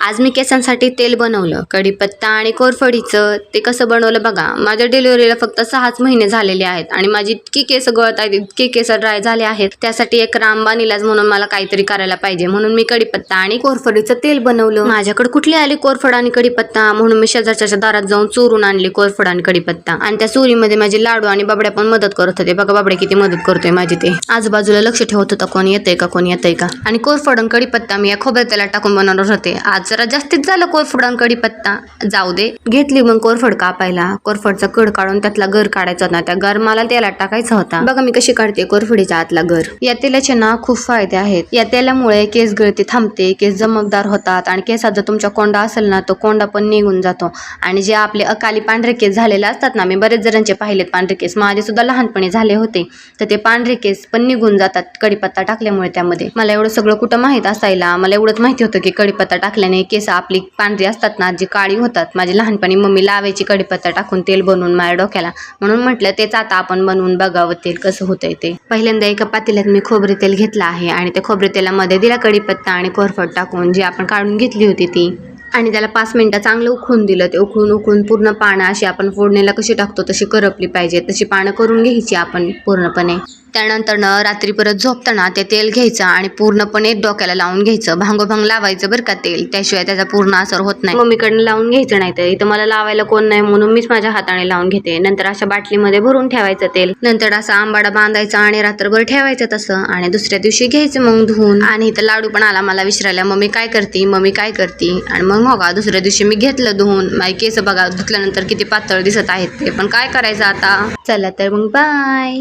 आज मी केसांसाठी तेल बनवलं. कढीपत्ता आणि कोरफडीचं ते कसं बनवलं बघा. माझ्या डिलिव्हरीला फक्त सहाच महिने झालेले आहेत आणि माझी इतकी केस गळत आहेत इतके केस ड्राय झाले आहेत. त्यासाठी एक रामबाण इलाज म्हणून मला काहीतरी करायला पाहिजे. म्हणून मी कढीपत्ता आणि कोरफडीचं तेल बनवलं. माझ्याकडे कुठली आली कोरफड आणि कढीपत्ता? म्हणून मी शेजारच्या दारात जाऊन चोरून आणली कोरफड आणि कढीपत्ता. आणि त्या चोरीमध्ये माझे लाडू आणि बाबड्या पण मदत करत होते. बघा बाबड्या किती मदत करतोय माझी ते. आजूबाजूला लक्ष ठेवत होता. कोण येतंय का? कोण येतंय का? आणि कोरफड आणि कढीपत्ता मी या खोबऱ्या तेलात टाकून बनवणार होते. आज जरा जास्तीत झालं कोरफडान कढीपत्ता जाऊ दे. घेतली मग कोरफड कापायला. कोरफडचा कड काढून त्यातला गर काढायचा होता. त्या गर मला तेलात टाकायचा होता. बघा मी कशी काढते कोरफडीच्या आतला गर. या तेलाचे ना खूप फायदे आहेत. या तेलामुळे केस गळती थांबते केस चमकदार होतात आणि केसात जर तुमचा कोंडा असेल ना तो कोंडा पण निघून जातो. आणि जे आपले अकाली पांढरे केस झालेले असतात ना मी बरेच जणांचे पाहिलेत पांढरे केस. माझे सुद्धा लहानपणी झाले होते. तर ते पांढरे केस पण निघून जातात कढीपत्ता टाकल्यामुळे त्यामध्ये. मला एवढं सगळं कुठं माहीत असायला? मला एवढंच माहिती होतं की कढीपत्ता टाकल्याने केस आपली पांढरी असतात ना जी काळी होतात माझी लहानपणी मम्मी लावायची कढीपत्ता टाकून तेल बनवून माझ्या डोक्याला. म्हणून म्हटलं तेच आता आपण बनवून बघावं तेल कसं होतंय ते. पहिल्यांदा एका पातेल्यात मी खोबरे तेल घेतलं आहे आणि त्या खोबरे तेलामध्ये दिला कढीपत्ता आणि कोरफड टाकून जी आपण काढून घेतली होती ती. आणि त्याला पाच मिनिटं चांगलं उखळून दिलं. ते उखळून उखळून पूर्ण पानं अशी आपण फोडणीला कशी टाकतो तशी करपली पाहिजे. तशी पानं करून घ्यायची आपण पूर्णपणे. त्यानंतर न रात्री परत झोपताना ते तेल घ्यायचं आणि पूर्णपणे डोक्याला लावून घ्यायचं. भांगोभांग लावायचं बरं का तेल. त्याशिवाय त्याचा पूर्ण असर होत नाही. मम्मीकडनं लावून घ्यायचं नाही तर इथं मला लावायला कोण नाही म्हणून मीच माझ्या हाताने लावून घेते. नंतर अशा बाटलीमध्ये भरून ठेवायचं तेल. नंतर असा आंबाडा बांधायचा आणि रात्रभर ठेवायचं तसं. आणि दुसऱ्या दिवशी घ्यायचं मग धुवून. आणि इथं लाडू पण आला मला विचारायला मम्मी काय करते? मम्मी काय करते? आणि मग बघा दुसऱ्या दिवशी मी घेतलं धुवून. माझी केस बघा धुतल्यानंतर किती पातळ दिसत आहेत ते. पण काय करायचं आता? चला तर मग बाय